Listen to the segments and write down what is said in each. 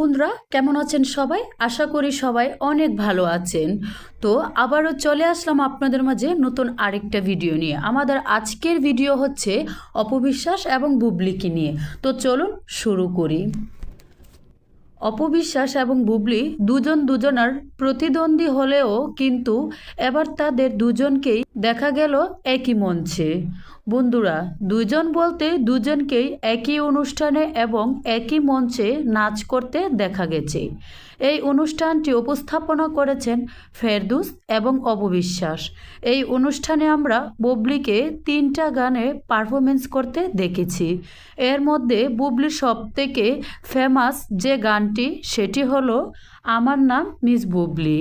বন্ধুরা, কেমন আছেন সবাই? আশা করি সবাই অনেক ভালো আছেন। তো আবারও চলে আসলাম আপনাদের মাঝে নতুন আরেকটা ভিডিও নিয়ে। আমাদের আজকের ভিডিও হচ্ছে অপবিশ্বাস এবং বুবলিকে নিয়ে। তো চলুন শুরু করি। অপবিশ্বাস এবং বুবলি দুজন দুজনার প্রতিদ্বন্দ্বী হলেও কিন্তু এবার তাদের দুজনকেই দেখা গেল একই মঞ্চে। বন্ধুরা, দুজন বলতে দুজনকেই একই অনুষ্ঠানে এবং একই মঞ্চে নাচ করতে দেখা গেছে। এই অনুষ্ঠানটি উপস্থাপনা করেছেন ফেরদুস এবং অপবিশ্বাস। এই অনুষ্ঠানে আমরা বুবলিকে তিনটা গানে পারফরমেন্স করতে দেখেছি। এর মধ্যে বুবলির সবথেকে ফেমাস যে গানটি সেটি হলো আমার নাম মিস বুবলি।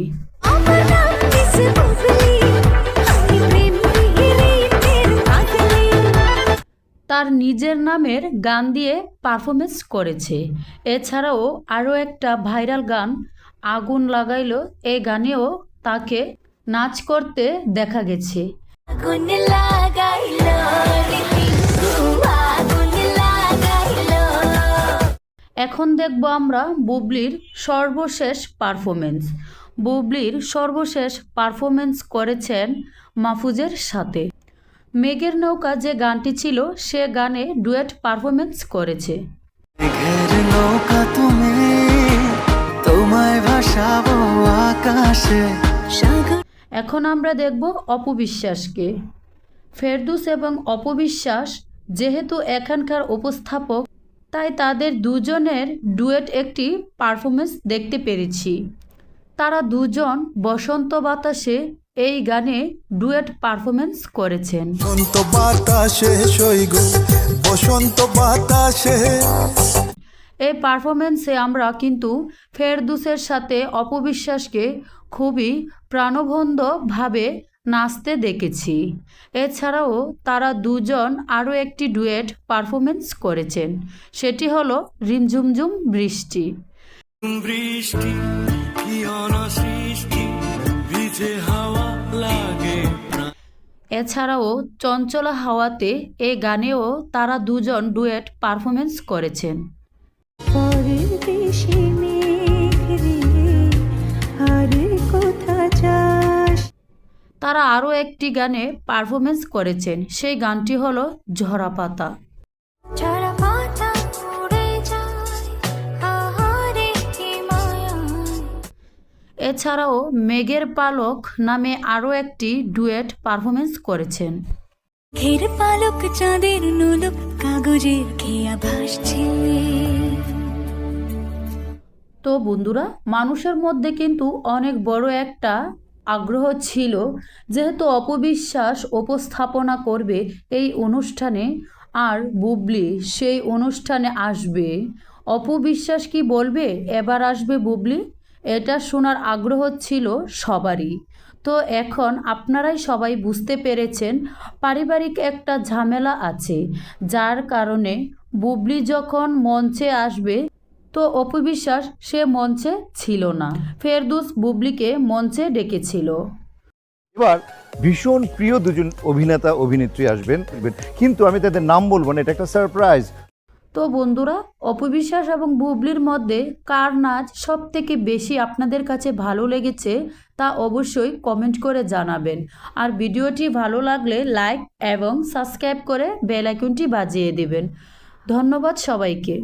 তার নিজের নামের গান দিয়ে পারফরমেন্স করেছে। এছাড়াও আরও একটা ভাইরাল গান আগুন লাগাইলো এই গানেও তাকে নাচ করতে দেখা গেছে। আগুন লাগাইলো এখন দেখব আমরা বুবলির সর্বশেষ পারফরমেন্স বুবলির সর্বশেষ পারফরমেন্স করেছেন মাহফুজের সাথে। মেঘের নৌকা যে গানটি ছিল সে গানে ডুয়েট পারফরমেন্স করেছে। নৌকা তুমি তোমায় ভাসাবো আকাশে। এখন আমরা দেখব অপবিশ্বাসকে। ফেরদুস এবং অপবিশ্বাস যেহেতু এখানকার উপস্থাপক তাই তাদের দুজনের ডুয়েট একটি পারফরমেন্স দেখতে পেরেছি। তারা দুজন বসন্ত বাতাসে এই গানে ডুয়েট পারফরমেন্স করেছেন। বসন্ত বাতাসে সৈগ বসন্ত বাতাসে। এই পারফরমেন্সে আমরা কিন্তু ফেরদুসের সাথে অপবিশ্বাসকে খুবই প্রাণবন্ধভাবে নাচতে দেখেছি। এছাড়াও তারা দুজন আরও একটি ডুয়েট পারফরমেন্স করেছেন। সেটি হলো রিমঝুমঝুম বৃষ্টি। বৃষ্টি হাওয়া লাগে এছাড়াও চঞ্চলা হাওয়াতে এ গানেও তারা দুজন ডুয়েট পারফরমেন্স করেছেন। তারা আরও একটি গানে পারফরমেন্স করেছেন। সেই গানটি হলো ঝরা পাতা। এছাড়াও মেঘের পালক নামে আরও একটি ডুয়েট পারফরমেন্স করেছেন। ঘের পালক চাঁদের নুলুক কাগজের খেয়া ভাসছে। তো বন্ধুরা মানুষের মধ্যে কিন্তু অনেক বড় একটা আগ্রহ ছিল যেহেতু অপবিশ্বাস উপস্থাপনা করবে এই অনুষ্ঠানে, আর বুবলি সেই অনুষ্ঠানে আসবে। অপবিশ্বাস কি বলবে? এবার আসবে বুবলি? এটা শোনার আগ্রহ ছিল সবারই। তো এখন আপনারাই সবাই বুঝতে পেরেছেন, পারিবারিক একটা ঝামেলা আছে, যার কারণে বুবলি যখন মঞ্চে আসবে তো অপবিশ্বাস সে মঞ্চে ছিল না। ফেরদুস বুবলিকে মঞ্চে ডেকেছিল। এবার ভীষণ প্রিয় দুজন অভিনেতা অভিনেত্রী আসবেন। কিন্তু আমি তাদের নাম বলব না এটা একটা সারপ্রাইজ তো বন্ধুরা অপবিশ্বাস এবং বুবলির মধ্যে কার নাচ সব থেকে বেশি আপনাদের কাছে ভালো লেগেছে তা অবশ্যই কমেন্ট করে জানাবেন। আর ভিডিওটি ভালো লাগলে লাইক এবং সাবস্ক্রাইব করে বেল আইকনটি বাজিয়ে দেবেন। ধন্যবাদ সবাইকে।